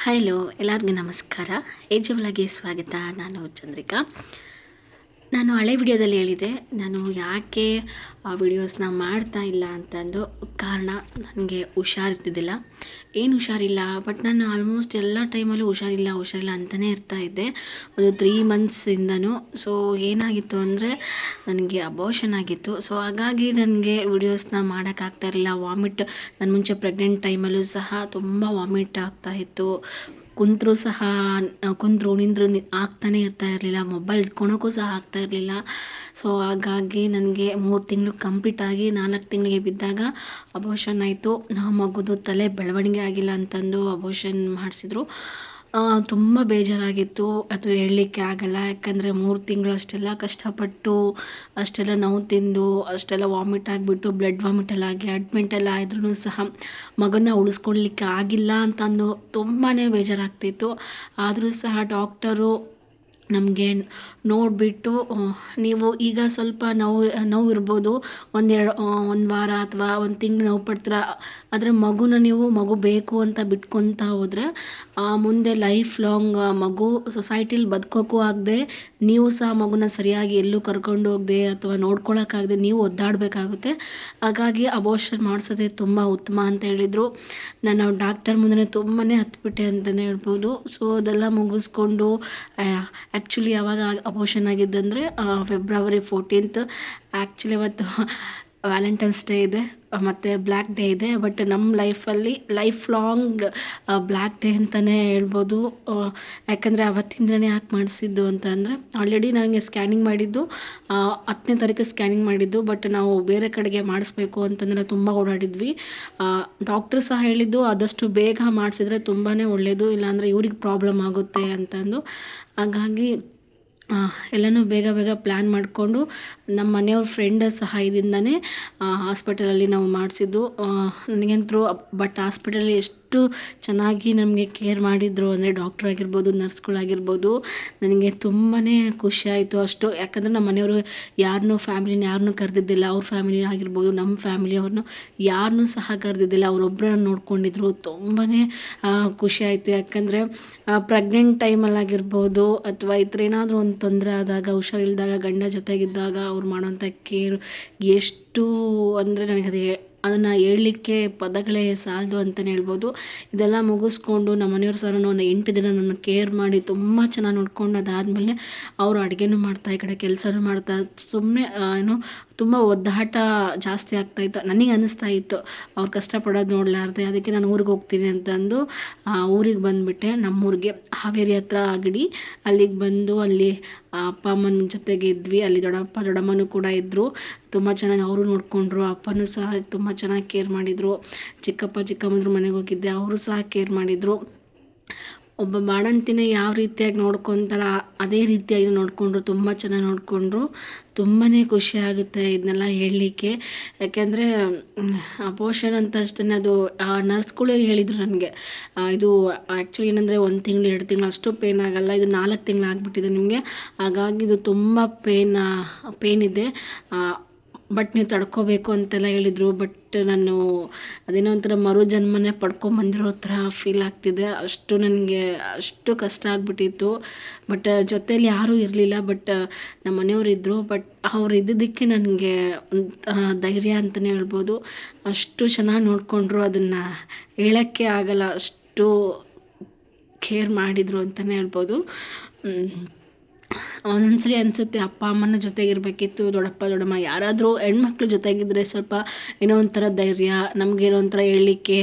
Hello ಎಲ್ಲರಿಗೂ ನಮಸ್ಕಾರ. ಏಜವಲಾಗೆ ಸ್ವಾಗತ. ನಾನು ಚಂದ್ರಿಕಾ. ನಾನು ಹಳೆ ವಿಡಿಯೋದಲ್ಲಿ ಹೇಳಿದೆ, ನಾನು ಯಾಕೆ ಆ ವಿಡಿಯೋಸ್ನ ಮಾಡ್ತಾ ಇಲ್ಲ ಅಂತಂದು ಕಾರಣ ನನಗೆ ಹುಷಾರಿರ್ತಿದ್ದಿಲ್ಲ. ಏನು ಹುಷಾರಿಲ್ಲ, ಬಟ್ ನಾನು ಆಲ್ಮೋಸ್ಟ್ ಎಲ್ಲ ಟೈಮಲ್ಲೂ ಹುಷಾರಿಲ್ಲ ಹುಷಾರಿಲ್ಲ ಅಂತಲೇ ಇರ್ತಾ ಇದ್ದೆ. ಒಂದು ತ್ರೀ ಮಂತ್ಸಿಂದನೂ ಸೊ ಏನಾಗಿತ್ತು ಅಂದರೆ ನನಗೆ ಅಬೋಷನ್ ಆಗಿತ್ತು. ಸೊ ಹಾಗಾಗಿ ನನಗೆ ವಿಡಿಯೋಸ್ನ ಮಾಡೋಕ್ಕಾಗ್ತಾ ಇರಲಿಲ್ಲ. ವಾಮಿಟ್ ನಾನು ಮುಂಚೆ ಪ್ರೆಗ್ನೆಂಟ್ ಟೈಮಲ್ಲೂ ಸಹ ತುಂಬ ವಾಮಿಟ್ ಆಗ್ತಾ ಇತ್ತು. ಕುಂತರೂ ಸಹ ಕುಂತರು, ನಿಂತರು ಆಗ್ತಾನೆ ಇರ್ತಾ ಇರಲಿಲ್ಲ. ಮೊಬೈಲ್ ಇಟ್ಕೊಳಕ್ಕೂ ಸಹ ಆಗ್ತಾ ಇರಲಿಲ್ಲ. ಸೊ ಹಾಗಾಗಿ ನನಗೆ ಮೂರು ತಿಂಗಳು ಕಂಪ್ಲೀಟಾಗಿ ನಾಲ್ಕು ತಿಂಗಳಿಗೆ ಬಿದ್ದಾಗ ಅಬೋಷನ್ ಆಯಿತು. ಮಗುದು ತಲೆ ಬೆಳವಣಿಗೆ ಆಗಿಲ್ಲ ಅಂತಂದು ಅಬೋಷನ್ ಮಾಡಿಸಿದ್ರು. ತುಂಬ ಬೇಜಾರಾಗಿತ್ತು. ಅದು ಹೇಳಲಿಕ್ಕೆ ಆಗಲ್ಲ. ಯಾಕಂದರೆ ಮೂರು ತಿಂಗಳು ಅಷ್ಟೆಲ್ಲ ಕಷ್ಟಪಟ್ಟು, ಅಷ್ಟೆಲ್ಲ ನೋವು ತಿಂದು, ಅಷ್ಟೆಲ್ಲ ವಾಮಿಟ್ ಆಗಿಬಿಟ್ಟು ಬ್ಲಡ್ ವಾಮಿಟ್ ಎಲ್ಲ ಆಗಿ ಅಡ್ಮಿಂಟ್ ಎಲ್ಲ ಆದ್ರೂ ಸಹ ಮಗನ ಉಳಿಸ್ಕೊಳ್ಲಿಕ್ಕೆ ಆಗಿಲ್ಲ ಅಂತಂದು ತುಂಬಾ ಬೇಜಾರಾಗ್ತಿತ್ತು. ಆದರೂ ಸಹ ಡಾಕ್ಟರು ನಮಗೆ ನೋಡಿಬಿಟ್ಟು ನೀವು ಈಗ ಸ್ವಲ್ಪ ನೋವು ನೋವು ಇರ್ಬೋದು ಒಂದೆರಡು ಒಂದು ವಾರ ಅಥವಾ ಒಂದು ತಿಂಗಳು ನೋವು ಪಡ್ತೀರಾ, ಆದರೆ ಮಗುನ ನೀವು ಮಗು ಬೇಕು ಅಂತ ಬಿಟ್ಕೊತಾ ಹೋದರೆ ಮುಂದೆ ಲೈಫ್ ಲಾಂಗ್ ಮಗು ಸೊಸೈಟಿಲಿ ಬದುಕೋಕ್ಕೂ ಆಗದೆ, ನೀವು ಸಹ ಮಗುನ ಸರಿಯಾಗಿ ಎಲ್ಲೂ ಕರ್ಕೊಂಡು ಹೋಗದೆ ಅಥವಾ ನೋಡ್ಕೊಳಕ್ಕಾಗದೆ ನೀವು ಒದ್ದಾಡಬೇಕಾಗುತ್ತೆ. ಹಾಗಾಗಿ ಅಬೋಷನ್ ಮಾಡಿಸೋದೇ ತುಂಬ ಉತ್ತಮ ಅಂತ ಹೇಳಿದರು. ನಾನು ಡಾಕ್ಟರ್ ಮುಂದೆ ತುಂಬಾ ಹತ್ಬಿಟ್ಟೆ ಅಂತಲೇ ಹೇಳ್ಬೋದು. ಸೊ ಅದೆಲ್ಲ ಮುಗಿಸ್ಕೊಂಡು ಆ್ಯಕ್ಚುಲಿ ಯಾವಾಗ ಅಬೋಷನ್ ಆಗಿದ್ದಂದರೆ ಫೆಬ್ರವರಿ ಫೋರ್ಟೀನ್ತ್ ಆ್ಯಕ್ಚುಲಿ ಅವತ್ತು ವ್ಯಾಲೆಂಟೈನ್ಸ್ ಡೇ ಇದೆ ಮತ್ತು ಬ್ಲ್ಯಾಕ್ ಡೇ ಇದೆ ಬಟ್ ನಮ್ಮ ಲೈಫಲ್ಲಿ ಲೈಫ್ ಲಾಂಗ್ ಬ್ಲ್ಯಾಕ್ ಡೇ ಅಂತಲೇ ಹೇಳ್ಬೋದು. ಯಾಕಂದರೆ ಅವತ್ತಿಂದನೇ ಯಾಕೆ ಮಾಡಿಸಿದ್ದು ಅಂತ ಅಂದರೆ ಆಲ್ರೆಡಿ ನನಗೆ ಸ್ಕ್ಯಾನಿಂಗ್ ಮಾಡಿದ್ದು ಹತ್ತನೇ ತಾರೀಕು ಸ್ಕ್ಯಾನಿಂಗ್ ಮಾಡಿದ್ದು ಬಟ್ ನಾವು ಬೇರೆ ಕಡೆಗೆ ಮಾಡಿಸ್ಬೇಕು ಅಂತಂದರೆ ತುಂಬ ಓಡಾಡಿದ್ವಿ. ಡಾಕ್ಟ್ರು ಸಹ ಹೇಳಿದ್ದು, ಆದಷ್ಟು ಬೇಗ ಮಾಡಿಸಿದ್ರೆ ತುಂಬಾ ಒಳ್ಳೆಯದು ಇಲ್ಲಾಂದರೆ ಇವ್ರಿಗೆ ಪ್ರಾಬ್ಲಮ್ ಆಗುತ್ತೆ ಅಂತಂದು. ಹಾಗಾಗಿ ಎಲ್ಲನೂ ಬೇಗ ಬೇಗ ಪ್ಲ್ಯಾನ್ ಮಾಡಿಕೊಂಡು ನಮ್ಮ ಮನೆಯವ್ರ ಫ್ರೆಂಡ್ ಸಹಾಯದಿಂದನೇ ಹಾಸ್ಪಿಟಲಲ್ಲಿ ನಾವು ಮಾಡಿಸಿದ್ದು. ನನಗಂತೂ ಬಟ್ ಹಾಸ್ಪಿಟಲಲ್ಲಿ ಎಷ್ಟು ಚೆನ್ನಾಗಿ ನಮಗೆ ಕೇರ್ ಮಾಡಿದರು. ಅಂದರೆ ಡಾಕ್ಟ್ರ್ ಆಗಿರ್ಬೋದು ನರ್ಸ್ಗಳಾಗಿರ್ಬೋದು ನನಗೆ ತುಂಬಾ ಖುಷಿಯಾಯಿತು ಅಷ್ಟು. ಯಾಕಂದರೆ ನಮ್ಮ ಮನೆಯವರು ಯಾರನ್ನೂ ಫ್ಯಾಮಿಲಿನ ಯಾರನ್ನೂ ಕರೆದಿದ್ದಿಲ್ಲ. ಅವ್ರ ಫ್ಯಾಮಿಲಿ ಆಗಿರ್ಬೋದು ನಮ್ಮ ಫ್ಯಾಮಿಲಿಯವ್ರನ್ನೂ ಯಾರನ್ನೂ ಸಹ ಕರೆದಿದ್ದಿಲ್ಲ. ಅವರೊಬ್ಬರನ್ನ ನೋಡ್ಕೊಂಡಿದ್ರು. ತುಂಬಾ ಖುಷಿಯಾಯಿತು ಯಾಕಂದರೆ ಪ್ರೆಗ್ನೆಂಟ್ ಟೈಮಲ್ಲಾಗಿರ್ಬೋದು ಅಥವಾ ಈ ಥರ ಏನಾದರೂ ಒಂದು ತೊಂದರೆ ಆದಾಗ, ಹುಷಾರಿಲ್ದಾಗ, ಗಂಡ ಜೊತೆಗಿದ್ದಾಗ ಅವ್ರು ಮಾಡೋಂಥ ಕೇರ್ ಎಷ್ಟು ಅಂದರೆ ನನಗೆ ಅದು ಅದನ್ನು ಹೇಳಲಿಕ್ಕೆ ಪದಗಳೇ ಸಾಲದು ಅಂತಲೇ ಹೇಳ್ಬೋದು. ಇದೆಲ್ಲ ಮುಗಿಸ್ಕೊಂಡು ನಮ್ಮ ಮನೆಯವ್ರು ಸಹ ಒಂದು ಎಂಟು ದಿನ ನನ್ನ ಕೇರ್ ಮಾಡಿ ತುಂಬ ಚೆನ್ನಾಗಿ ನೋಡ್ಕೊಂಡು ಅದಾದಮೇಲೆ ಅವರು ಅಡುಗೆನೂ ಮಾಡ್ತಾ ಈ ಕಡೆ ಕೆಲಸನೂ ಮಾಡ್ತಾ ಸುಮ್ಮನೆ ಏನು ತುಂಬ ಒದ್ದಾಟ ಜಾಸ್ತಿ ಆಗ್ತಾ ಇತ್ತು. ನನಗೆ ಅನ್ನಿಸ್ತಾ ಇತ್ತು, ಅವ್ರು ಕಷ್ಟಪಡೋದು ನೋಡಲಾರ್ದೆ, ಅದಕ್ಕೆ ನಾನು ಊರಿಗೆ ಹೋಗ್ತೀನಿ ಅಂತಂದು ಊರಿಗೆ ಬಂದುಬಿಟ್ಟೆ ನಮ್ಮೂರಿಗೆ. ಹಾವೇರಿ ಹತ್ರ ಆಗಡಿ ಅಲ್ಲಿಗೆ ಬಂದು ಅಲ್ಲಿ ಅಪ್ಪ ಅಮ್ಮನ ಜೊತೆಗೆ ಇದ್ವಿ. ಅಲ್ಲಿ ದೊಡ್ಡಪ್ಪ, ದೊಡ್ಡಮ್ಮನೂ ಕೂಡ ಇದ್ದರು ತುಂಬ ಚೆನ್ನಾಗಿ ಅವರು ನೋಡಿಕೊಂಡ್ರು, ಅಪ್ಪನೂ ಸಹ ತುಂಬ ಚೆನ್ನಾಗಿ ಕೇರ್ ಮಾಡಿದರು. ಚಿಕ್ಕಪ್ಪ ಚಿಕ್ಕಮ್ಮನ ಮನೆಗೆ ಹೋಗಿದ್ದೆ, ಅವರು ಸಹ ಕೇರ್ ಮಾಡಿದರು. ಒಬ್ಬ ಬಾಣಂತಿನ ಯಾವ ರೀತಿಯಾಗಿ ನೋಡ್ಕೊತಾರ ಅದೇ ರೀತಿಯಾಗಿ ನೋಡಿಕೊಂಡ್ರು, ತುಂಬ ಚೆನ್ನಾಗಿ ನೋಡಿಕೊಂಡ್ರು ತುಂಬಾ ಖುಷಿ ಆಗುತ್ತೆ ಇದನ್ನೆಲ್ಲ ಹೇಳಲಿಕ್ಕೆ. ಯಾಕೆಂದರೆ ಅಪೋಷನ್ ಅಂತ ಅಷ್ಟೇ ಅದು ನರ್ಸ್ಗಳೇ ಹೇಳಿದರು ನನಗೆ. ಇದು ಆ್ಯಕ್ಚುಲಿ ಏನಂದರೆ ಒಂದು ತಿಂಗಳು, ಎರಡು ತಿಂಗಳು ಅಷ್ಟು ಪೇನ್ ಆಗಲ್ಲ, ಇದು ನಾಲ್ಕು ತಿಂಗಳು ಆಗಿಬಿಟ್ಟಿದೆ ನಿಮಗೆ. ಹಾಗಾಗಿ ಇದು ತುಂಬ ಪೇನ್ ಪೇನ್ ಇದೆ. ಬಟ್ ನೀವು ತಡ್ಕೋಬೇಕು ಅಂತೆಲ್ಲ ಹೇಳಿದರು, ಬಟ್ ನಾನು ಅದೇನೋ ಒಂಥರ ಮರು ಜನ್ಮನೇ ಪಡ್ಕೊಂಬಂದಿರೋ ಥರ ಫೀಲ್ ಆಗ್ತಿದೆ. ಅಷ್ಟು ನನಗೆ ಅಷ್ಟು ಕಷ್ಟ ಆಗಿಬಿಟ್ಟಿತ್ತು. ಬಟ್ ಜೊತೆಯಲ್ಲಿ ಯಾರೂ ಇರಲಿಲ್ಲ, ಬಟ್ ನಮ್ಮ ಮನೆಯವ್ರು ಇದ್ದರು ಬಟ್ ಅವ್ರು ಇದ್ದಿದ್ದಕ್ಕೆ ನನಗೆ ಒಂಥರ ಧೈರ್ಯ ಅಂತಲೇ ಹೇಳ್ಬೋದು. ಅಷ್ಟು ಚೆನ್ನಾಗಿ ನೋಡಿಕೊಂಡ್ರು, ಅದನ್ನು ಹೇಳೋಕ್ಕೆ ಆಗಲ್ಲ. ಅಷ್ಟು ಕೇರ್ ಮಾಡಿದರು ಅಂತಲೇ ಹೇಳ್ಬೋದು. ಒಂದೊಂದ್ಸಲಿ ಅನಿಸುತ್ತೆ ಅಪ್ಪ ಅಮ್ಮನ ಜೊತೆಗಿರಬೇಕಿತ್ತು, ದೊಡ್ಡಪ್ಪ, ದೊಡ್ಡಮ್ಮ, ಯಾರಾದರೂ ಹೆಣ್ಮಕ್ಳು ಜೊತೆಗಿದ್ದರೆ ಸ್ವಲ್ಪ ಏನೋ ಒಂಥರ ಧೈರ್ಯ, ನಮಗೇನೋ ಒಂಥರ ಹೇಳಲಿಕ್ಕೆ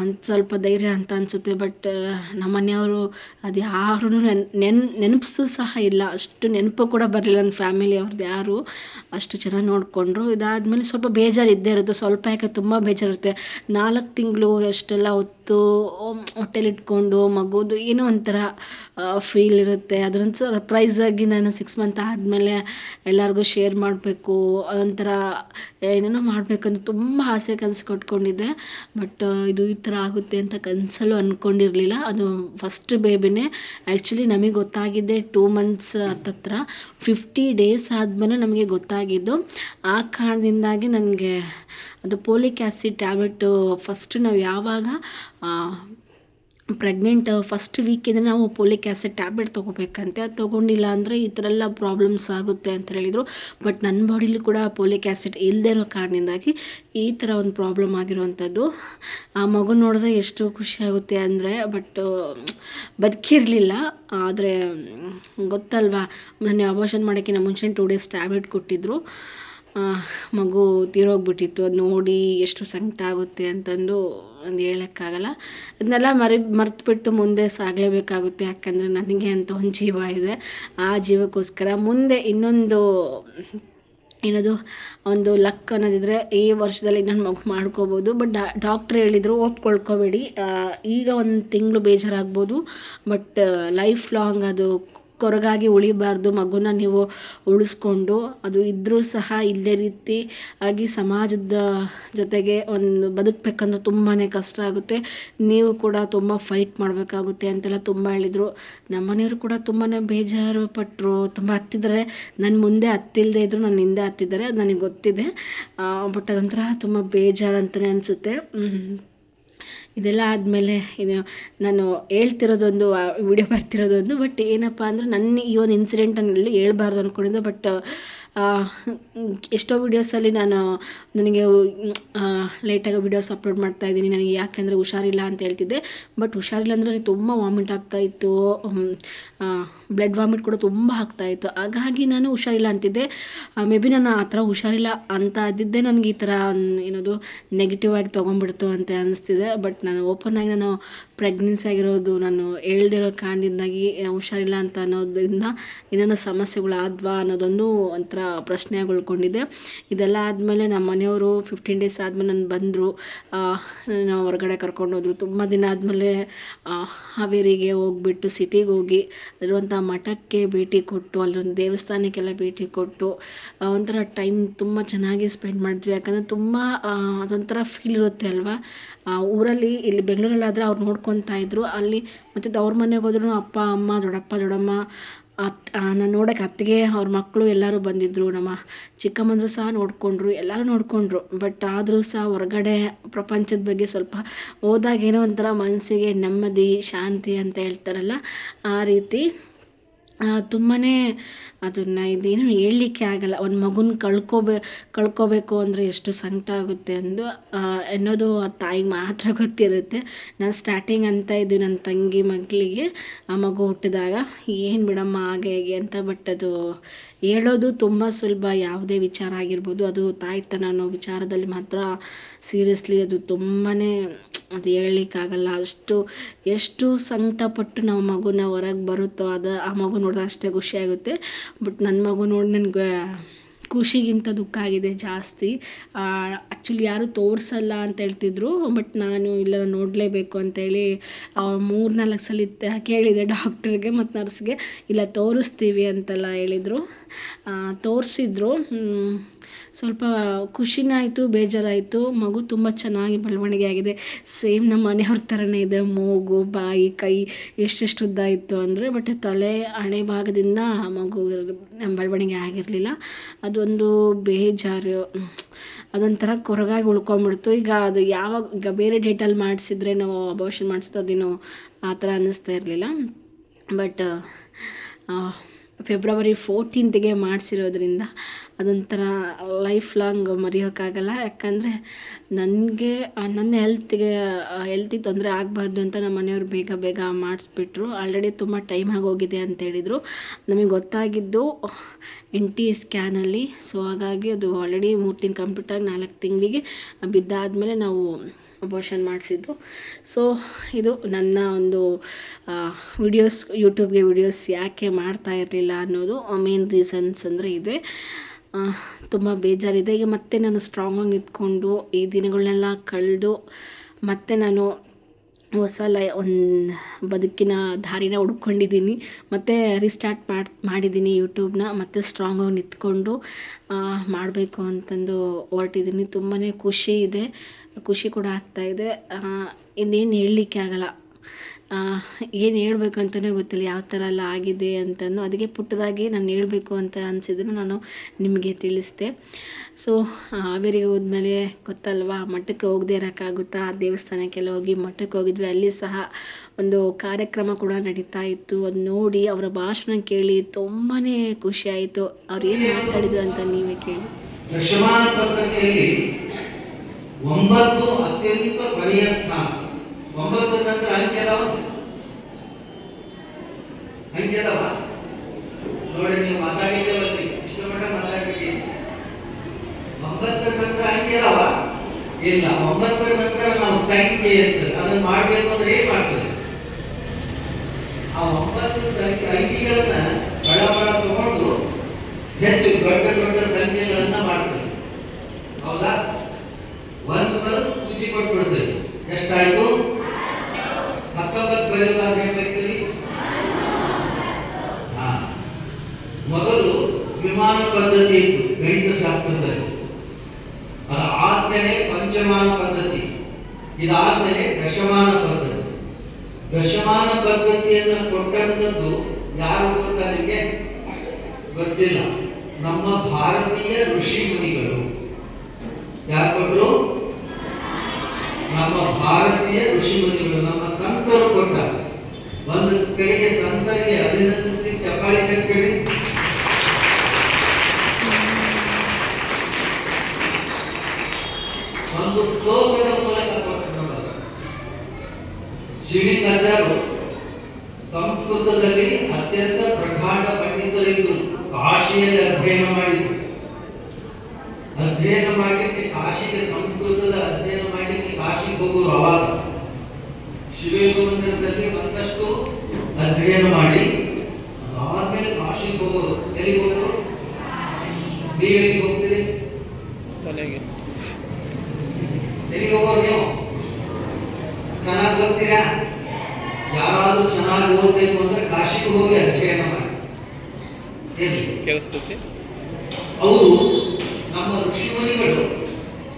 ಒಂದು ಸ್ವಲ್ಪ ಧೈರ್ಯ ಅಂತ ಅನಿಸುತ್ತೆ. ಬಟ್ ನಮ್ಮ ಮನೆಯವರು ಅದು ಯಾರೂ ನೆನ್ ನೆನ್, ನೆನಪಿಸೂ ಸಹ ಇಲ್ಲ. ಅಷ್ಟು ನೆನಪು ಕೂಡ ಬರಲಿಲ್ಲ ನನ್ನ ಫ್ಯಾಮಿಲಿ ಅವ್ರದ್ದು ಯಾರು. ಅಷ್ಟು ಚೆನ್ನಾಗಿ ನೋಡಿಕೊಂಡ್ರು. ಇದಾದಮೇಲೆ ಸ್ವಲ್ಪ ಬೇಜಾರು ಇದ್ದೇ ಇರುತ್ತೆ. ಸ್ವಲ್ಪ ಯಾಕೆ ತುಂಬ ಬೇಜಾರಿರುತ್ತೆ ನಾಲ್ಕು ತಿಂಗಳು ಅಷ್ಟೆಲ್ಲ ಹೊತ್ತು ಹೊಟ್ಟೆಲಿಟ್ಕೊಂಡು ಮಗುದು ಏನೋ ಒಂಥರ ಫೀಲ್ ಇರುತ್ತೆ. ಅದೊಂದು ಸರ್ಪ್ರೈಸಾಗಿ ನಾನು ಸಿಕ್ಸ್ ಮಂತ್ ಆದಮೇಲೆ ಎಲ್ಲರಿಗೂ ಶೇರ್ ಮಾಡಬೇಕು, ಅದೊಂಥರ, ಏನೇನೋ ಮಾಡಬೇಕಂತ ತುಂಬ ಆಸೆ ಕನಸು ಕೊಟ್ಕೊಂಡಿದ್ದೆ. ಬಟ್ ಇದು ಈ ಥರ ಆಗುತ್ತೆ ಅಂತ ಕನಸಲ್ಲೂ ಅಂದ್ಕೊಂಡಿರಲಿಲ್ಲ ಅದು ಫಸ್ಟ್ ಬೇಬಿನೇ ಆ್ಯಕ್ಚುಲಿ ನಮಗೆ ಗೊತ್ತಾಗಿದ್ದೆ ಟೂ ಮಂತ್ಸ್ ಹತ್ತತ್ರ. ಫಿಫ್ಟಿ ಡೇಸ್ ಆದಮೇಲೆ ನಮಗೆ ಗೊತ್ತಾಗಿದ್ದು. ಆ ಕಾರಣದಿಂದಾಗಿ ನನಗೆ ಅದು ಪೋಲಿಕ್ ಆ್ಯಸಿಡ್ ಟ್ಯಾಬ್ಲೆಟು ಫಸ್ಟ್ ನಾವು ಯಾವಾಗ ಪ್ರೆಗ್ನೆಂಟ್ ಫಸ್ಟ್ ವೀಕಿಂದ ನಾವು ಪೋಲಿಕ್ ಆ್ಯಸಿಡ್ ಟ್ಯಾಬ್ಲೆಟ್ ತೊಗೋಬೇಕಂತೆ. ಅದು ತೊಗೊಂಡಿಲ್ಲ ಅಂದರೆ ಈ ಥರ ಎಲ್ಲ ಪ್ರಾಬ್ಲಮ್ಸ್ ಆಗುತ್ತೆ ಅಂತ ಹೇಳಿದರು. ಬಟ್ ನನ್ನ ಬಾಡಿಲಿ ಕೂಡ ಪೋಲಿಕ್ ಆ್ಯಸಿಡ್ ಇಲ್ಲದೇ ಇರೋ ಕಾರಣದಿಂದಾಗಿ ಈ ಥರ ಒಂದು ಪ್ರಾಬ್ಲಮ್ ಆಗಿರುವಂಥದ್ದು. ಆ ಮಗು ನೋಡಿದ್ರೆ ಎಷ್ಟು ಖುಷಿ ಆಗುತ್ತೆ ಅಂದರೆ ಬಟ್ ಬದುಕಿರಲಿಲ್ಲ. ಆದರೆ ಗೊತ್ತಲ್ವಾ? ನಾನು ಅಬೋಷನ್ ಮಾಡೋಕ್ಕಿಂತ ಮುಂಚೆ ಟೂ ಡೇಸ್ ಟ್ಯಾಬ್ಲೆಟ್ ಕೊಟ್ಟಿದ್ದರು ಮಗು ತೀರೋಗ್ಬಿಟ್ಟಿತ್ತು. ಅದು ನೋಡಿ ಎಷ್ಟು ಸಂಕಟ ಆಗುತ್ತೆ ಅಂತಂದು ಒಂದು ಹೇಳೋಕ್ಕಾಗಲ್ಲ. ಅದನ್ನೆಲ್ಲ ಮರಿ, ಮರೆತುಬಿಟ್ಟು ಮುಂದೆ ಸಾಗಲೇಬೇಕಾಗುತ್ತೆ. ಯಾಕಂದರೆ ನನಗೆ ಅಂತ ಒಂದು ಜೀವ ಇದೆ. ಆ ಜೀವಕ್ಕೋಸ್ಕರ ಮುಂದೆ ಇನ್ನೊಂದು, ಏನದು, ಒಂದು ಲಕ್ ಅನ್ನೋದಿದ್ರೆ ಈ ವರ್ಷದಲ್ಲಿ ಇನ್ನೊಂದು ಮಗು ಮಾಡ್ಕೋಬೋದು. ಬಟ್ ಡಾಕ್ಟ್ರ್ ಹೇಳಿದರು ಒಪ್ಕೊಳ್ಕೋಬೇಡಿ. ಈಗ ಒಂದು ತಿಂಗಳು ಬೇಜಾರಾಗ್ಬೋದು. ಬಟ್ ಲೈಫ್ ಲಾಂಗ್ ಅದು ಕೊರಗಾಗಿ ಉಳಿಬಾರ್ದು, ಮಗುನ ನೀವು ಉಳಿಸ್ಕೊಂಡು, ಅದು ಇದ್ದರೂ ಸಹ ಇಲ್ಲೇ ರೀತಿ ಆಗಿ ಸಮಾಜದ ಜೊತೆಗೆ ಒಂದು ಬದುಕಬೇಕಂದ್ರೆ ತುಂಬಾ ಕಷ್ಟ ಆಗುತ್ತೆ. ನೀವು ಕೂಡ ತುಂಬ ಫೈಟ್ ಮಾಡಬೇಕಾಗುತ್ತೆ ಅಂತೆಲ್ಲ ತುಂಬ ಹೇಳಿದರು. ನಮ್ಮನೆಯವರು ಕೂಡ ತುಂಬಾ ಬೇಜಾರು ಪಟ್ಟರು ತುಂಬ ಹತ್ತಿದ್ದಾರೆ. ನನ್ನ ಮುಂದೆ ಹತ್ತಿಲ್ಲದೆ ಇದ್ದರು ನನ್ನ ಹಿಂದೆ ಹತ್ತಿದ್ದಾರೆ, ಅದು ನನಗೆ ಗೊತ್ತಿದೆ. ಬಟ್ ಅದೊಂಥರ ತುಂಬ ಬೇಜಾರು ಅಂತಲೇ ಅನಿಸುತ್ತೆ. ಇದೆಲ್ಲ ಆದಮೇಲೆ ಇದು ನಾನು ಹೇಳ್ತಿರೋದೊಂದು ವಿಡಿಯೋ ಬರ್ತಿರೋದೊಂದು ಬಟ್ ಏನಪ್ಪ ಅಂದರೆ ನನ್ನ ಈ ಒಂದು ಇನ್ಸಿಡೆಂಟನ್ನು ಎಲ್ಲೂ ಹೇಳ್ಬಾರ್ದು ಅಂದ್ಕೊಂಡಿದ್ದೆ ಬಟ್ ಎಷ್ಟೋ ವೀಡಿಯೋಸಲ್ಲಿ ನಾನು, ನನಗೆ ಲೇಟಾಗಿ ವೀಡಿಯೋಸ್ ಅಪ್ಲೋಡ್ ಮಾಡ್ತಾ ಇದ್ದೀನಿ. ನನಗೆ ಯಾಕೆಂದರೆ ಹುಷಾರಿಲ್ಲ ಅಂತ ಹೇಳ್ತಿದ್ದೆ. ಬಟ್ ಹುಷಾರಿಲ್ಲ ಅಂದರೆ ನನಗೆ ತುಂಬ ವಾಮಿಟ್ ಆಗ್ತಾಯಿತ್ತು ಬ್ಲಡ್ ವಾಮಿಟ್ ಕೂಡ ತುಂಬ ಆಗ್ತಾಯಿತ್ತು ಹಾಗಾಗಿ ನಾನು ಹುಷಾರಿಲ್ಲ ಅಂತಿದ್ದೆ. ಮೇ ಬಿ ನಾನು ಆ ಥರ ಹುಷಾರಿಲ್ಲ ಅಂತ ಇದ್ದಿದ್ದೇ ನನಗೆ ಈ ಥರ ಏನೋದು ನೆಗೆಟಿವ್ ಆಗಿ ತೊಗೊಂಡ್ಬಿಡ್ತು ಅಂತ ಅನಿಸ್ತಿದೆ. ಬಟ್ ನಾನು ಓಪನ್ ಆಗಿ ನಾನು ಪ್ರೆಗ್ನೆನ್ಸಿ ಆಗಿರೋದು, ನಾನು ಹೇಳ್ದಿರೋ ಕಾರಣದಿಂದಾಗಿ ಹುಷಾರಿಲ್ಲ ಅಂತ ಅನ್ನೋದರಿಂದ ಏನೇನೋ ಸಮಸ್ಯೆಗಳು ಆದ್ವಾ ಅನ್ನೋದೊಂದು ಒಂಥರ ಪ್ರಶ್ನೆಯಾಗಿ ಉಳ್ಕೊಂಡಿದ್ದೆ ಇದೆಲ್ಲ ಆದಮೇಲೆ ನಮ್ಮ ಮನೆಯವರು ಫಿಫ್ಟೀನ್ ಡೇಸ್ ಆದಮೇಲೆ ನಾನು ಬಂದರು. ನಾನು ಹೊರಗಡೆ ಕರ್ಕೊಂಡು ಹೋದ್ರು. ತುಂಬ ದಿನ ಆದಮೇಲೆ ಹಾವೇರಿಗೆ ಹೋಗ್ಬಿಟ್ಟು ಸಿಟಿಗೆ ಹೋಗಿ ಅಲ್ಲಿರುವಂಥ ಮಠಕ್ಕೆ ಭೇಟಿ ಕೊಟ್ಟು, ಅಲ್ಲೊಂದು ದೇವಸ್ಥಾನಕ್ಕೆಲ್ಲ ಭೇಟಿ ಕೊಟ್ಟು ಒಂಥರ ಟೈಮ್ ತುಂಬ ಚೆನ್ನಾಗಿ ಸ್ಪೆಂಡ್ ಮಾಡಿದ್ವಿ. ಯಾಕಂದರೆ ತುಂಬ ಅದೊಂಥರ ಫೀಲ್ ಇರುತ್ತೆ ಅಲ್ವಾ? ಊರಲ್ಲಿ ಇಲ್ಲಿ ಬೆಂಗಳೂರಲ್ಲಾದರೆ ಅವ್ರು ನೋಡ್ಕೊತಾ ಇದ್ರು. ಅಲ್ಲಿ ಮತ್ತು ಅವ್ರ ಮನೆಗೆ ಹೋದ್ರೂ ಅಪ್ಪ, ಅಮ್ಮ, ದೊಡ್ಡಪ್ಪ, ದೊಡ್ಡಮ್ಮ ಅತ್ ನಾನು ನೋಡೋಕೆ ಅತ್ತಿಗೆ ಅವ್ರ ಮಕ್ಕಳು ಎಲ್ಲರೂ ಬಂದಿದ್ದರು ನಮ್ಮ ಚಿಕ್ಕಮ್ಮಂದ್ರು ಸಹ ನೋಡಿಕೊಂಡ್ರು, ಎಲ್ಲರೂ ನೋಡಿಕೊಂಡ್ರು. ಬಟ್ ಆದರೂ ಸಹ ಹೊರಗಡೆ ಪ್ರಪಂಚದ ಬಗ್ಗೆ ಸ್ವಲ್ಪ ಹೋದಾಗ ಏನೋ ಒಂಥರ ಮನಸ್ಸಿಗೆ ನೆಮ್ಮದಿ, ಶಾಂತಿ ಅಂತ ಹೇಳ್ತಾರಲ್ಲ, ಆ ರೀತಿ. ತುಂಬಾ ಅದನ್ನು ಇದೇನು ಹೇಳಲಿಕ್ಕೆ ಆಗಲ್ಲ. ಒಂದು ಮಗುನ ಕಳ್ಕೊಬೇ, ಕಳ್ಕೊಬೇಕು ಅಂದರೆ ಎಷ್ಟು ಸಂಕಟ ಆಗುತ್ತೆ ಅಂದು ಅನ್ನೋದು ಆ ತಾಯಿಗೆ ಮಾತ್ರ ಗೊತ್ತಿರುತ್ತೆ. ನಾನು ಸ್ಟಾರ್ಟಿಂಗ್ ಅಂತ ಇದ್ದು ನನ್ನ ತಂಗಿ ಮಗಳಿಗೆ ಆ ಮಗು ಹುಟ್ಟಿದಾಗ, ಏನು ಬಿಡಮ್ಮ, ಹಾಗೆ, ಹೇಗೆ ಅಂತ ಬಟ್ ಅದು ಹೇಳೋದು ತುಂಬ ಸುಲಭ, ಯಾವುದೇ ವಿಚಾರ ಆಗಿರ್ಬೋದು. ಅದು ತಾಯ್ತನ ಅನ್ನೋ ವಿಚಾರದಲ್ಲಿ ಮಾತ್ರ ಸೀರಿಯಸ್ಲಿ ಅದು ತುಂಬಾ ಅದು ಹೇಳಲಿಕ್ಕಾಗಲ್ಲ. ಅಷ್ಟು, ಎಷ್ಟು ಸಂಕಟಪಟ್ಟು ನಾವು ಮಗುನ ಹೊರಗೆ ಬರುತ್ತೋ ಅದು, ಆ ಮಗು ನೋಡಿದ್ರೆ ಅಷ್ಟೇ ಖುಷಿಯಾಗುತ್ತೆ ಬಟ್ ನನ್ನ ಮಗು ನೋಡಿ, ನನಗೆ ಖುಷಿಗಿಂತ ದುಃಖ ಆಗಿದೆ ಜಾಸ್ತಿ. ಆ್ಯಕ್ಚುಲಿ ಯಾರೂ ತೋರಿಸಲ್ಲ ಅಂತ ಹೇಳ್ತಿದ್ರು. ಬಟ್ ನಾನು ಇಲ್ಲ ನೋಡಲೇಬೇಕು ಅಂತೇಳಿ ಮೂರು ನಾಲ್ಕು ಸಲ ಕೇಳಿದೆ ಡಾಕ್ಟ್ರಿಗೆ ಮತ್ತು ನರ್ಸ್ಗೆ ಇಲ್ಲ, ತೋರಿಸ್ತೀವಿ ಅಂತೆಲ್ಲ ಹೇಳಿದರು. ತೋರಿಸಿದ್ರು. ಸ್ವಲ್ಪ ಖುಷಿನೇ ಆಯಿತು, ಬೇಜಾರಾಯಿತು. ಮಗು ತುಂಬ ಚೆನ್ನಾಗಿ ಬೆಳವಣಿಗೆ ಆಗಿದೆ. ಸೇಮ್ ನಮ್ಮ ಮನೆಯವ್ರ ಥರನೇ ಇದೆ. ಮೂಗು, ಬಾಯಿ, ಕೈ ಎಷ್ಟೆಷ್ಟು ಉದ್ದ ಇತ್ತು ಅಂದರೆ, ಬಟ್ ತಲೆ ಹಣೆ ಭಾಗದಿಂದ ಮಗು ಬೆಳವಣಿಗೆ ಆಗಿರಲಿಲ್ಲ. ಅದೊಂದು ಬೇಜಾರು. ಅದೊಂಥರ ಕೊರಗಾಗಿ ಉಳ್ಕೊಂಬಿಡ್ತು. ಈಗ ಅದು ಯಾವಾಗ, ಈಗ ಬೇರೆ ಡೇಟಲ್ಲಿ ಮಾಡಿಸಿದ್ರೆ ನಾವು ಅಬೋಷನ್ ಮಾಡಿಸಿದ್ದು ಅದೇನೋ ಆ ಥರ ಅನ್ನಿಸ್ತಾ ಇರಲಿಲ್ಲ. ಬಟ್ ಫೆಬ್ರವರಿ ಫೋರ್ಟೀನ್ತ್ಗೆ ಮಾಡಿಸಿರೋದ್ರಿಂದ ಅದೊಂಥರ ಲೈಫ್ ಲಾಂಗ್ ಮರೆಯೋಕ್ಕಾಗಲ್ಲ. ಯಾಕಂದರೆ ನನಗೆ ನನ್ನ ಹೆಲ್ತ್ಗೆ ಹೆಲ್ತಿಗೆ ತೊಂದರೆ ಆಗಬಾರ್ದು ಅಂತ ನಮ್ಮ ಮನೆಯವ್ರು ಬೇಗ ಬೇಗ ಮಾಡಿಸ್ಬಿಟ್ರು. ಆಲ್ರೆಡಿ ತುಂಬ ಟೈಮ್ ಆಗೋಗಿದೆ ಅಂತ ಹೇಳಿದರು. ನಮಗೆ ಗೊತ್ತಾಗಿದ್ದು ಎನ್ ಟಿ ಸ್ಕ್ಯಾನಲ್ಲಿ ಸೊ ಹಾಗಾಗಿ ಅದು ಆಲ್ರೆಡಿ ಮೂರು ತಿಂಗ್ಳು ಕಂಪ್ಲೀಟಾಗಿ ನಾಲ್ಕು ತಿಂಗಳಿಗೆ ಬಿದ್ದಾದಮೇಲೆ ನಾವು ಅಬೋಷನ್ ಮಾಡಿಸಿದ್ದು. ಸೊ ಇದು ನನ್ನ ಒಂದು ವಿಡಿಯೋಸ್ ಯೂಟ್ಯೂಬ್ಗೆ ವಿಡಿಯೋಸ್ ಯಾಕೆ ಮಾಡ್ತಾ ಇರಲಿಲ್ಲ ಅನ್ನೋದು ಮೇನ್ ರೀಸನ್ಸ್ ಅಂದರೆ ಇದೆ. ತುಂಬ ಬೇಜಾರಿದೆ. ಈಗ ಮತ್ತೆ ನಾನು ಸ್ಟ್ರಾಂಗಾಗಿ ನಿಂತ್ಕೊಂಡು ಈ ದಿನಗಳನ್ನೆಲ್ಲ ಕಳೆದು ಮತ್ತೆ ನಾನು ಹೊಸ ಲೈ, ಒಂದು ಬದುಕಿನ ದಾರಿನ ಹುಡ್ಕೊಂಡಿದ್ದೀನಿ. ಮತ್ತು ರಿಸ್ಟಾರ್ಟ್ ಮಾಡಿ, ಮಾಡಿದ್ದೀನಿ ಯೂಟ್ಯೂಬ್ನ ಮತ್ತು ಸ್ಟ್ರಾಂಗಾಗಿ ನಿಂತ್ಕೊಂಡು ಮಾಡಬೇಕು ಅಂತಂದು ಹೊರಟಿದ್ದೀನಿ. ತುಂಬಾ ಖುಷಿ ಇದೆ. ಖುಷಿ ಕೂಡ ಆಗ್ತಾಯಿದೆ ಇನ್ನೇನು ಹೇಳಲಿಕ್ಕೆ ಆಗಲ್ಲ. ಏನು ಹೇಳಬೇಕು ಅಂತಲೇ ಗೊತ್ತಿಲ್ಲ. ಯಾವ ಥರ ಎಲ್ಲ ಆಗಿದೆ ಅಂತಂದು ಅದಕ್ಕೆ ಪುಟ್ಟದಾಗಿ ನಾನು ಹೇಳಬೇಕು ಅಂತ ಅನಿಸಿದ್ರೆ ನಾನು ನಿಮಗೆ ತಿಳಿಸಿದೆ. ಸೊ ಹಾವೇರಿಗೆ ಹೋದ್ಮೇಲೆ ಗೊತ್ತಲ್ವಾ, ಮಠಕ್ಕೆ ಹೋಗದೆ ಇರೋಕ್ಕಾಗುತ್ತಾ? ಆ ದೇವಸ್ಥಾನಕ್ಕೆಲ್ಲ ಹೋಗಿ ಮಠಕ್ಕೆ ಹೋಗಿದ್ವಿ. ಅಲ್ಲಿ ಸಹ ಒಂದು ಕಾರ್ಯಕ್ರಮ ಕೂಡ ನಡೀತಾ ಇತ್ತು. ಅದು ನೋಡಿ ಅವರ ಭಾಷಣ ಕೇಳಿ ತುಂಬಾ ಖುಷಿಯಾಯಿತು ಅವ್ರು ಏನು ಮಾತಾಡಿದ್ರು ಅಂತ ನೀವೇ ಕೇಳಿ. ಒಂಬತ್ತು ಅತ್ಯಂತ ಸ್ಥಾನ. ಒಂಬತ್ತು ನಂತರ ಅಂಕೆ ಅದಾವ? ಅಂಕೆ ಅದಾವ? ನೋಡಿ, ನೀವು ಮಾತಾಡಿದ್ದೇವಲ್ರಿ ಇಷ್ಟು ಮಟ್ಟ ಮಾತಾಡಿದ್ದೀನಿ ಒಂಬತ್ತರ ನಂತರ ಅಂಕೆ ಅದಾವ? ಇಲ್ಲ, ಒಂಬತ್ತರ ನಂತರ ನಾವು ಸಂಖ್ಯೆ ಅಂತ. ಅದನ್ನ ಮಾಡ್ಬೇಕು ಅಂದ್ರೆ ಏನ್ ಮಾಡ್ತದೆ? ಆ ಒಂಬತ್ತು ಸಂಖ್ಯೆ ಅಂಕಿಗಳನ್ನ ಬಡ ಬಡ ತಗೊಂಡು ಹೆಚ್ಚು ದೊಡ್ಡ ದೊಡ್ಡ ಸಂಖ್ಯೆಗಳನ್ನ ಮಾಡ್ತೇವೆ ಹೌದಾ? ಒಂದು ಬರೋದು ಖುಷಿ ಕೊಟ್ಬಿಡ್ತೇವೆ ಎಷ್ಟಾಯ್ತು ಹತ್ತೊಂಬತ್ತು ಬರೆಯೋದಾದ್ರೆ ಏನ್ ಬರೀತೀವಿ ಹಾ ಮೊದಲು ವಿಮಾನ ಪದ್ಧತಿ ಇತ್ತು ಗಣಿತ ಶಾಸ್ತ್ರದಲ್ಲಿ ಅದಾದ್ಮೇಲೆ ಪಂಚಮಾನ ಪದ್ಧತಿ ಇದಾದ್ಮೇಲೆ ದಶಮಾನ ಪದ್ಧತಿ. ದಶಮಾನ ಪದ್ಧತಿಯನ್ನು ಕೊಟ್ಟಂತದ್ದು ಯಾರು ಗೊತ್ತಾ ನಿಮಗೆ? ಗೊತ್ತಿಲ್ಲ. ನಮ್ಮ ಭಾರತೀಯ ಋಷಿ ಮುನಿಗಳು. ಯಾರು ಕೊಟ್ಟರು ನಮ್ಮ ಭಾರತೀಯ ಋಷಿ ಮುನಿಗಳು ನಮ್ಮ ಸಂತರು ಕೊಟ್ಟ ಒಂದು ಕಡೆಗೆ ಸಂತರಿಗೆ ಅಭಿನಂದಿಸಿ ಚಪ್ಪಾಳಿ ಕಟ್ಬೇಡಿ ಒಂದು ಶ್ಲೋಕದ ಮೂಲಕ ಕೊಟ್ಟರು ನಮಗೆ ಶ್ರೀಕಂಠರು ಸಂಸ್ಕೃತದಲ್ಲಿ ಅತ್ಯಂತ ಪ್ರಗಾಢ ಪಂಡಿತರಿದ್ದು ಕಾಶಿಯಲ್ಲಿ ಅಧ್ಯಯನ ಮಾಡಿದ್ರು ಅಧ್ಯಯನ ಮಾಡಲಿಕ್ಕೆ ಕಾಶಿಗೆ ಸಂಸ್ಕೃತದ ಅಧ್ಯಯನ ಮಾಡಲಿಕ್ಕೆ ಕಾಶಿಗೆ ಹೋಗೋರು ಅವಾಗ ಶಿವಯೋಗ ಮಂದಿರದಲ್ಲಿ ಒಂದಷ್ಟು ಅಧ್ಯಯನ ಮಾಡಿ. ಆದ್ಮೇಲೆ ಕಾಶಿಗೆ ಹೋಗೋರು. ಎಲ್ಲಿಗೆ ಹೋಗೋರು? ನೀವೆಲ್ಲಿಗೆ ಹೋಗ್ತೀರಿ? ಮನೆಗೆ. ಎಲ್ಲಿಗೆ ಹೋಗೋರು ನೀವು? ಚೆನ್ನಾಗಿ ಓದ್ತೀರಾ? ಯಾರಾದ್ರೂ ಚೆನ್ನಾಗಿ ಓದ್ಬೇಕು ಅಂದ್ರೆ ಕಾಶಿಗೆ ಹೋಗಿ ಅಧ್ಯಯನ ಮಾಡಿ. ಎಲ್ಲಿ? ಕೇಳಿಸ್ತೈತಿ ಅವರು ನಮ್ಮ ಋಷಿಮುನಿಗಳು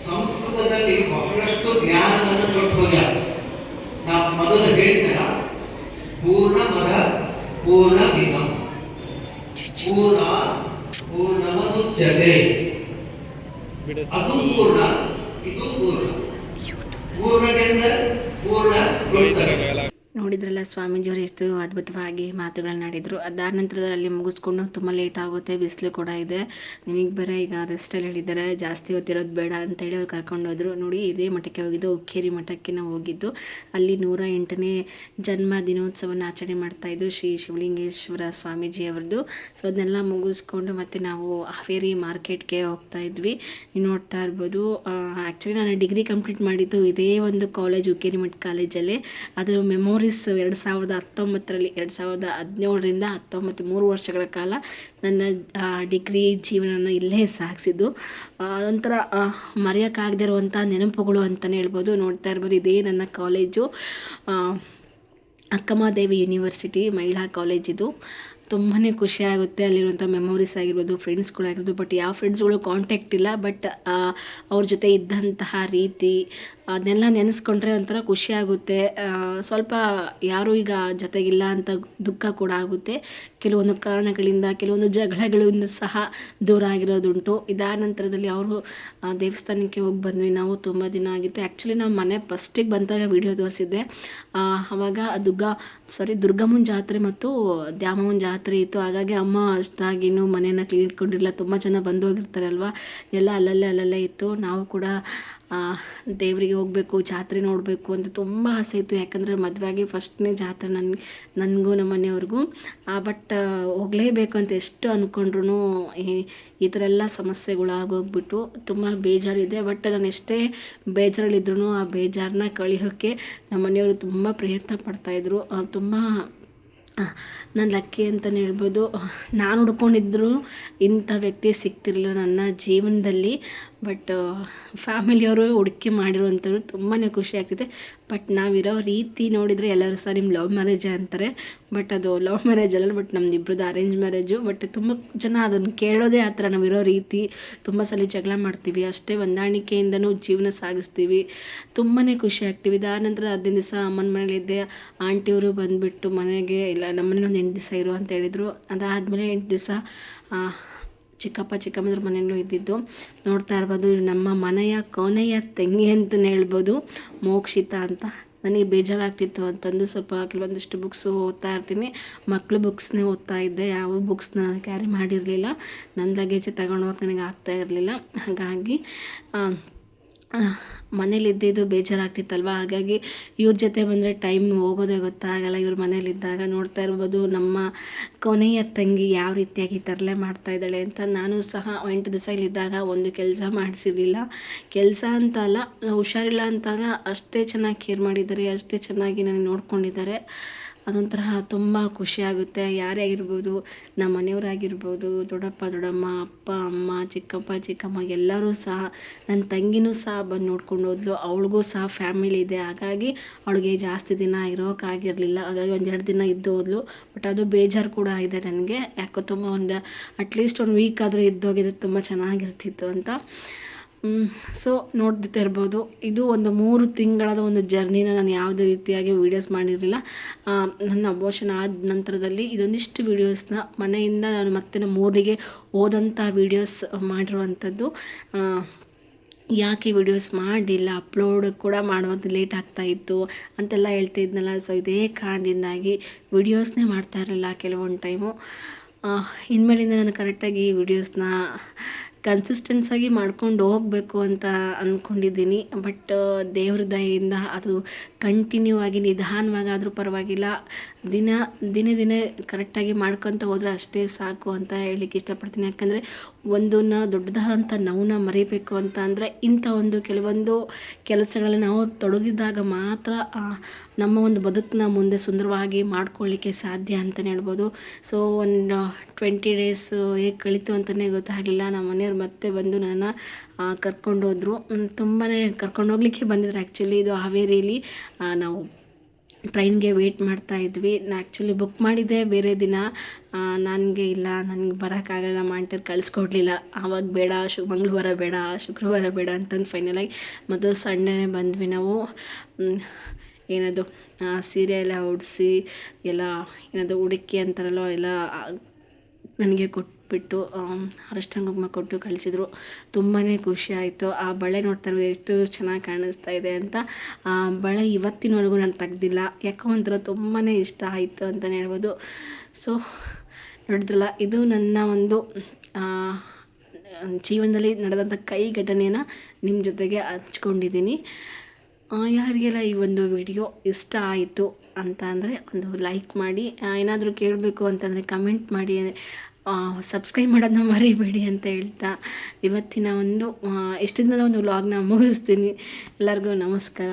ಸಂಸ್ಕೃತದಲ್ಲಿ ಬಹಳಷ್ಟು ಜ್ಞಾನವನ್ನು ಕೊಟ್ಟು ಹೋಗ್ಯಾರ ನಾವು ಮೊದಲು ಹೇಳಿದ್ದೆನ ಪೂರ್ಣ ಮದ ಪೂರ್ಣ ವಿಧಂ ಪೂರ್ಣ ಬಿಡು. ಅದು ಪೂರ್ಣ. ಇದು ಪೂರ್ಣ. ಪೂರ್ಣದಿಂದ ಪೂರ್ಣಗೊಳ್ಳುತ್ತದೆ ನೋಡಿದ್ರಲ್ಲ ಸ್ವಾಮೀಜಿಯವರು ಎಷ್ಟು ಅದ್ಭುತವಾಗಿ ಮಾತುಗಳನ್ನ ಆಡಿದರು. ಅದಾದ ನಂತರದಲ್ಲಿ ಅಲ್ಲಿ ಮುಗಿಸ್ಕೊಂಡು ತುಂಬ ಲೇಟ್ ಆಗುತ್ತೆ, ಬಿಸಿಲು ಕೂಡ ಇದೆ. ನಿನಗೆ ಬೇರೆ ಈಗ ರೆಸ್ಟಲ್ಲಿ ಹೇಳಿದ್ದಾರೆ, ಜಾಸ್ತಿ ಹೊತ್ತಿರೋದು ಬೇಡ ಅಂತೇಳಿ ಅವ್ರು ಕರ್ಕೊಂಡು ಹೋದ್ರು. ನೋಡಿ ಇದೇ ಮಠಕ್ಕೆ ಹೋಗಿದ್ದು, ಉಕ್ಕೇರಿ ಮಠಕ್ಕೆ ನಾವು ಹೋಗಿದ್ದು. ಅಲ್ಲಿ ನೂರ ಎಂಟನೇ ಜನ್ಮ ದಿನೋತ್ಸವನ ಆಚರಣೆ ಮಾಡ್ತಾಯಿದ್ರು ಶ್ರೀ ಶಿವಲಿಂಗೇಶ್ವರ ಸ್ವಾಮೀಜಿ ಅವ್ರದ್ದು ಸೊ ಅದನ್ನೆಲ್ಲ ಮುಗಿಸ್ಕೊಂಡು ಮತ್ತೆ ನಾವು ಹಾವೇರಿ ಮಾರ್ಕೆಟ್ಗೆ ಹೋಗ್ತಾ ಇದ್ವಿ. ನೀವು ನೋಡ್ತಾ ಇರ್ಬೋದು ಆ್ಯಕ್ಚುಲಿ ನಾನು ಡಿಗ್ರಿ ಕಂಪ್ಲೀಟ್ ಮಾಡಿದ್ದು ಇದೇ ಒಂದು ಕಾಲೇಜ್ ಉಕ್ಕೇರಿ ಮಠ ಕಾಲೇಜಲ್ಲಿ ಅದು ಮೆಮೊರೀಸ್ ಎರಡು ಸಾವಿರದ ಹತ್ತೊಂಬತ್ತರಲ್ಲಿ, ಎರಡು ಸಾವಿರದ ಹದಿನೇಳರಿಂದ ಹತ್ತೊಂಬತ್ತು, ಮೂರು ವರ್ಷಗಳ ಕಾಲ ನನ್ನ ಡಿಗ್ರಿ ಜೀವನನ ಇಲ್ಲೇ ಸಾಗಿಸಿದ್ದು. ಒಂಥರ ಮರೆಯೋಕ್ಕಾಗದೇ ಇರುವಂಥ ನೆನಪುಗಳು ಅಂತಲೇ ಹೇಳ್ಬೋದು. ನೋಡ್ತಾ ಇರ್ಬೋದು, ಇದೇ ನನ್ನ ಕಾಲೇಜು. ಅಕ್ಕಮಾದೇವಿ ಯೂನಿವರ್ಸಿಟಿ, ಮಹಿಳಾ ಕಾಲೇಜಿದು. ತುಂಬಾ ಖುಷಿ ಆಗುತ್ತೆ. ಅಲ್ಲಿರುವಂಥ ಮೆಮೊರೀಸ್ ಆಗಿರ್ಬೋದು ಫ್ರೆಂಡ್ಸ್ಗಳಾಗಿರ್ಬೋದು ಬಟ್ ಯಾವ ಫ್ರೆಂಡ್ಸ್ಗಳು ಕಾಂಟ್ಯಾಕ್ಟ್ ಇಲ್ಲ ಬಟ್ ಅವ್ರ ಜೊತೆ ಇದ್ದಂತಹ ರೀತಿ ಅದನ್ನೆಲ್ಲ ನೆನೆಸ್ಕೊಂಡ್ರೆ ಒಂಥರ ಖುಷಿ ಆಗುತ್ತೆ. ಸ್ವಲ್ಪ ಯಾರೂ ಈಗ ಜೊತೆಗಿಲ್ಲ ಅಂತ ದುಃಖ ಕೂಡ ಆಗುತ್ತೆ. ಕೆಲವೊಂದು ಕಾರಣಗಳಿಂದ ಕೆಲವೊಂದು ಜಗಳಗಳಿಂದ ಸಹ ದೂರ ಆಗಿರೋದುಂಟು. ಇದಾದ ನಂತರದಲ್ಲಿ ಅವರು ದೇವಸ್ಥಾನಕ್ಕೆ ಹೋಗಿ ಬಂದ್ವಿ ನಾವು ತುಂಬ ದಿನ ಆಗಿತ್ತು. ಆ್ಯಕ್ಚುಲಿ ನಾವು ಮನೆ ಫಸ್ಟಿಗೆ ಬಂದಾಗ ವಿಡಿಯೋ ತೋರಿಸಿದ್ದೆ. ಆ, ಅವಾಗ ದುರ್ಗಾ ಸಾರಿ ದುರ್ಗಮ್ಮನ ಜಾತ್ರೆ ಮತ್ತು ದ್ಯಾಮಮ್ಮನ ಜಾತ್ರೆ ಇತ್ತು. ಹಾಗಾಗಿ ಅಮ್ಮ ಅಷ್ಟಾಗಿನೂ ಮನೇನ ಕ್ಲೀನ್ ಇಟ್ಕೊಂಡಿರಲಿಲ್ಲ. ತುಂಬ ಜನ ಬಂದು ಹೋಗಿರ್ತಾರೆ ಅಲ್ವಾ? ಎಲ್ಲ ಅಲ್ಲಲ್ಲೇ ಅಲ್ಲಲ್ಲೇ ಇತ್ತು. ನಾವು ಕೂಡ ದೇವರಿಗೆ ಹೋಗಬೇಕು, ಜಾತ್ರೆ ನೋಡಬೇಕು ಅಂತ ತುಂಬ ಆಸೆ ಇತ್ತು. ಯಾಕಂದರೆ ಮದುವೆಯಾಗಿ ಫಸ್ಟ್ನೇ ಜಾತ್ರೆ ನನಗೆ ನನಗೂ ನಮ್ಮ ಮನೆಯವ್ರಿಗೂ. ಬಟ್ ಹೋಗಲೇಬೇಕು ಅಂತ ಎಷ್ಟು ಅಂದ್ಕೊಂಡ್ರು ಈ ಥರ ಎಲ್ಲ ಸಮಸ್ಯೆಗಳು ಆಗೋಗ್ಬಿಟ್ಟು ತುಂಬ ಬೇಜಾರಿದೆ. ಬಟ್ ನಾನು ಎಷ್ಟೇ ಬೇಜಾರಲ್ಲಿದ್ರೂ ಆ ಬೇಜಾರನ್ನ ಕಳಿಯೋಕ್ಕೆ ನಮ್ಮ ಮನೆಯವರು ತುಂಬ ಪ್ರಯತ್ನ ಪಡ್ತಾಯಿದ್ರು ತುಂಬ ನಾನು ಲಕ್ಕಿ ಅಂತಲೇ ಹೇಳ್ಬೋದು. ನಾನು ಹುಡ್ಕೊಂಡಿದ್ರು ಇಂಥ ವ್ಯಕ್ತಿ ಸಿಗ್ತಿರಲಿಲ್ಲ ನನ್ನ ಜೀವನದಲ್ಲಿ. ಬಟ್ ಫ್ಯಾಮಿಲಿಯವರು ಹುಡುಕಿ ಮಾಡಿರುವಂಥವ್ರು ತುಂಬಾ ಖುಷಿ ಆಗ್ತಿದೆ. ಬಟ್ ನಾವಿರೋ ರೀತಿ ನೋಡಿದರೆ ಎಲ್ಲರೂ ಸಹ ನಿಮ್ಮ ಲವ್ ಮ್ಯಾರೇಜ್ ಅಂತಾರೆ. ಬಟ್ ಅದು ಲವ್ ಮ್ಯಾರೇಜ್ ಅಲ್ಲ, ಬಟ್ ನಮ್ಮದಿಬ್ರದ್ದು ಅರೇಂಜ್ ಮ್ಯಾರೇಜು ಬಟ್ ತುಂಬ ಜನ ಅದನ್ನು ಕೇಳೋದೇ ಆ ಥರ ನಾವಿರೋ ರೀತಿ ತುಂಬ ಸಲ ಜಗಳ ಮಾಡ್ತೀವಿ. ಅಷ್ಟೇ ಹೊಂದಾಣಿಕೆಯಿಂದನೂ ಜೀವನ ಸಾಗಿಸ್ತೀವಿ. ತುಂಬಾ ಖುಷಿ ಆಗ್ತೀವಿ. ಇದಾದ ನಂತರ ಹದಿನೈದು ದಿವಸ ಅಮ್ಮನ ಮನೇಲಿದ್ದೆ ಆಂಟಿಯವರು ಬಂದುಬಿಟ್ಟು ಮನೆಗೆ, ಇಲ್ಲ ನಮ್ಮ ಮನೇಲಿ ಒಂದು ಎಂಟು ದಿವಸ ಇರು ಅಂತ ಹೇಳಿದರು. ಅದಾದಮೇಲೆ ಎಂಟು ದಿವಸ ಚಿಕ್ಕಪ್ಪ ಚಿಕ್ಕಮ್ಮದ್ರ ಮನೆಯಲ್ಲೂ ಇದ್ದಿದ್ದು. ನೋಡ್ತಾ ಇರ್ಬೋದು ನಮ್ಮ ಮನೆಯ ಕೊನೆಯ ತಂಗಿ ಅಂತಲೇ ಹೇಳ್ಬೋದು. ಮೋಕ್ಷಿತ ಅಂತ. ನನಗೆ ಬೇಜಾರಾಗ್ತಿತ್ತು ಅಂತಂದು ಸ್ವಲ್ಪ ಕೆಲವೊಂದಿಷ್ಟು ಬುಕ್ಸು ಓದ್ತಾ ಇರ್ತೀನಿ. ಮಕ್ಕಳು ಬುಕ್ಸ್ನೇ ಓದ್ತಾ ಇದ್ದೆ. ಯಾವ ಬುಕ್ಸ್ನ ಕ್ಯಾರಿ ಮಾಡಿರಲಿಲ್ಲ. ನನ್ನ ಲಗೇಜ್ ಹೋಗಕ್ಕೆ ನನಗೆ ಆಗ್ತಾ ಇರಲಿಲ್ಲ. ಹಾಗಾಗಿ ಮನೇಲಿ ಇದ್ದಿದ್ದು ಬೇಜಾರಾಗ್ತಿತ್ತಲ್ವ? ಹಾಗಾಗಿ ಇವ್ರ ಜೊತೆ ಬಂದರೆ ಟೈಮ್ ಹೋಗೋದೇ ಗೊತ್ತಾಗಲ್ಲ ಇವ್ರ ಮನೇಲಿದ್ದಾಗ ನೋಡ್ತಾ ಇರ್ಬೋದು, ನಮ್ಮ ಕೊನೆಯ ತಂಗಿ ಯಾವ ರೀತಿಯಾಗಿ ತರಲೆ ಮಾಡ್ತಾ ಇದ್ದಾಳೆ ಅಂತ ನಾನು ಸಹ ಎಂಟು ದಿವಸ ಇಲ್ಲಿದ್ದಾಗ ಒಂದು ಕೆಲಸ ಮಾಡಿಸಿರಲಿಲ್ಲ. ಕೆಲಸ ಅಂತ ಅಲ್ಲ, ಹುಷಾರಿಲ್ಲ ಅಂತಾಗ ಅಷ್ಟೇ ಚೆನ್ನಾಗಿ ಕೇರ್ ಮಾಡಿದ್ದಾರೆ, ಅಷ್ಟೇ ಚೆನ್ನಾಗಿ ನನಗೆ ನೋಡ್ಕೊಂಡಿದ್ದಾರೆ. ಅದೊಂಥರ ತುಂಬ ಖುಷಿಯಾಗುತ್ತೆ ಯಾರೇ ಆಗಿರ್ಬೋದು, ನಮ್ಮ ಮನೆಯವರಾಗಿರ್ಬೋದು ದೊಡ್ಡಪ್ಪ, ದೊಡ್ಡಮ್ಮ, ಅಪ್ಪ, ಅಮ್ಮ, ಚಿಕ್ಕಪ್ಪ, ಚಿಕ್ಕಮ್ಮ ಎಲ್ಲರೂ ಸಹ ನನ್ನ ತಂಗಿನೂ ಸಹ ಬಂದು ನೋಡ್ಕೊಂಡು ಹೋದ್ಲು. ಅವಳಿಗೂ ಸಹ ಫ್ಯಾಮಿಲಿ ಇದೆ. ಹಾಗಾಗಿ ಅವಳಿಗೆ ಜಾಸ್ತಿ ದಿನ ಇರೋಕ್ಕಾಗಿರಲಿಲ್ಲ ಹಾಗಾಗಿ ಒಂದೆರಡು ದಿನ ಇದ್ದು ಹೋದ್ಲು. ಬಟ್ ಅದು ಬೇಜಾರು ಕೂಡ ಇದೆ ನನಗೆ. ಯಾಕೋ ತುಂಬ ಒಂದು ಅಟ್ಲೀಸ್ಟ್ ಒಂದು ವೀಕ್ ಆದರೂ ಇದ್ದೋಗಿದ್ರೆ ತುಂಬ ಚೆನ್ನಾಗಿರ್ತಿತ್ತು ಅಂತ. ಸೊ ನೋಡ್ತಾ ಇರ್ಬೋದು. ಇದು ಒಂದು ಮೂರು ತಿಂಗಳದ ಒಂದು ಜರ್ನಿನ ನಾನು ಯಾವುದೇ ರೀತಿಯಾಗಿ ವೀಡಿಯೋಸ್ ಮಾಡಿರಲಿಲ್ಲ. ನನ್ನ ಅಬೋಷನ್ ಆದ ನಂತರದಲ್ಲಿ ಇದೊಂದಿಷ್ಟು ವೀಡಿಯೋಸ್ನ ಮನೆಯಿಂದ ನಾನು ಮತ್ತೆ ನಮ್ಮ ಊರಿಗೆ ಹೋದಂಥ ವೀಡಿಯೋಸ್ ಮಾಡಿರುವಂಥದ್ದು. ಯಾಕೆ ವಿಡಿಯೋಸ್ ಮಾಡಿಲ್ಲ ಅಪ್ಲೋಡ್ ಕೂಡ ಮಾಡುವಂಥ ಲೇಟ್ ಆಗ್ತಾ ಇತ್ತು ಅಂತೆಲ್ಲ ಹೇಳ್ತಾ ಇದ್ನಲ್ಲ. ಸೊ ಇದೇ ಕಾರಣದಿಂದಾಗಿ ವಿಡಿಯೋಸ್ನೇ ಮಾಡ್ತಾ ಇರಲಿಲ್ಲ ಕೆಲವೊಂದು ಟೈಮು ಇನ್ಮೇಲಿಂದ ನಾನು ಕರೆಕ್ಟಾಗಿ ವಿಡಿಯೋಸ್ನ ಕನ್ಸಿಸ್ಟೆನ್ಸಾಗಿ ಮಾಡ್ಕೊಂಡು ಹೋಗಬೇಕು ಅಂತ ಅಂದ್ಕೊಂಡಿದ್ದೀನಿ ಬಟ್ ದೇವ್ರ ದಯೆಯಿಂದ ಅದು ಕಂಟಿನ್ಯೂ ಆಗಿ ನಿಧಾನವಾಗಾದರೂ ಪರವಾಗಿಲ್ಲ. ದಿನ ದಿನೇ ದಿನೇ ಕರೆಕ್ಟಾಗಿ ಮಾಡ್ಕೊತ ಹೋದರೆ ಅಷ್ಟೇ ಸಾಕು ಅಂತ ಹೇಳಲಿಕ್ಕೆ ಇಷ್ಟಪಡ್ತೀನಿ. ಯಾಕಂದರೆ ಒಂದನ್ನು ದೊಡ್ಡದಾದಂಥ ನೋವನ್ನ ಮರಿಬೇಕು ಅಂತ ಅಂದರೆ ಇಂಥ ಒಂದು ಕೆಲವೊಂದು ಕೆಲಸಗಳಲ್ಲಿ ನಾವು ತೊಡಗಿದಾಗ ಮಾತ್ರ ನಮ್ಮ ಒಂದು ಬದುಕನ್ನ ಮುಂದೆ ಸುಂದರವಾಗಿ ಮಾಡ್ಕೊಳ್ಳಿಕ್ಕೆ ಸಾಧ್ಯ ಅಂತಲೇ ಹೇಳ್ಬೋದು. ಸೊ ಒಂದು ಟ್ವೆಂಟಿ ಡೇಸ್ ಹೇಗೆ ಕಳೀತು ಅಂತಲೇ ಗೊತ್ತಾಗಲಿಲ್ಲ. ನಮ್ಮ ಮನೆಯವ್ರು ಮತ್ತೆ ಬಂದು ನನ್ನ ಕರ್ಕೊಂಡು ಹೋದರು. ತುಂಬಾ ಕರ್ಕೊಂಡು ಹೋಗ್ಲಿಕ್ಕೆ ಬಂದಿದ್ರು ಆ್ಯಕ್ಚುಲಿ ಇದು ಹಾವೇರಿಲಿ. ಆ, ನಾವು ಟ್ರೈನ್ಗೆ ವೇಟ್ ಮಾಡ್ತಾ ಇದ್ವಿ. ನಾ ಆ್ಯಕ್ಚುಲಿ ಬುಕ್ ಮಾಡಿದ್ದೆ ಬೇರೆ ದಿನ. ನನಗೆ ಇಲ್ಲ, ನನಗೆ ಬರೋಕ್ಕಾಗಲ್ಲ ಮಾಂಟರ್ ಕಳಿಸ್ಕೊಡ್ಲಿಲ್ಲ. ಆವಾಗ ಬೇಡ, ಶು, ಮಂಗಳವಾರ ಬೇಡ, ಶುಕ್ರವಾರ ಬೇಡ ಅಂತಂದು ಫೈನಲಾಗಿ ಮತ್ತು ಸಂಡೇನೇ ಬಂದ್ವಿ ನಾವು. ಏನದು ಸೀರೆ ಎಲ್ಲ ಉಡಿಸಿ, ಎಲ್ಲ ಏನದು ಹುಡುಕಿ ಅಂತಾರಲ್ಲ ಎಲ್ಲ ನನಗೆ ಕೊಟ್ಬಿಟ್ಟು ಅರಶಿನ ಕುಂಕುಮ ಕೊಟ್ಟು ಕಳಿಸಿದ್ರು. ತುಂಬಾ ಖುಷಿ ಆಯಿತು. ಆ ಬಳೆ ನೋಡ್ತಾ ಎಷ್ಟು ಚೆನ್ನಾಗಿ ಕಾಣಿಸ್ತಾ ಇದೆ ಅಂತ. ಆ ಬಳೆ ಇವತ್ತಿನವರೆಗೂ ನಾನು ತೆಗ್ದಿಲ್ಲ. ಯಾಕೋ ಒಂಥರ ತುಂಬಾ ಇಷ್ಟ ಆಯಿತು ಅಂತಲೇ ಹೇಳ್ಬೋದು. ಸೊ ನೋಡಿದ್ರಲ್ಲ, ಇದು ನನ್ನ ಒಂದು ಜೀವನದಲ್ಲಿ ನಡೆದಂಥ ಕೈ ಘಟನೆಯನ್ನು ನಿಮ್ಮ ಜೊತೆಗೆ ಹಂಚ್ಕೊಂಡಿದ್ದೀನಿ. ಯಾರಿಗೆಲ್ಲ ಈ ಒಂದು ವಿಡಿಯೋ ಇಷ್ಟ ಆಯಿತು ಅಂತ ಅಂದರೆ ಒಂದು ಲೈಕ್ ಮಾಡಿ. ಏನಾದರೂ ಕೇಳಬೇಕು ಅಂತಂದರೆ ಕಮೆಂಟ್ ಮಾಡಿ. ಸಬ್ಸ್ಕ್ರೈಬ್ ಮಾಡೋದನ್ನ ಮರಿಬೇಡಿ ಅಂತ ಹೇಳ್ತಾ ಇವತ್ತಿನ ಒಂದು ಎಷ್ಟು ಇಷ್ಟು ದಿನದ ಒಂದು ವ್ಲಾಗ್ನ ಮುಗಿಸ್ತೀನಿ. ಎಲ್ಲರಿಗೂ ನಮಸ್ಕಾರ.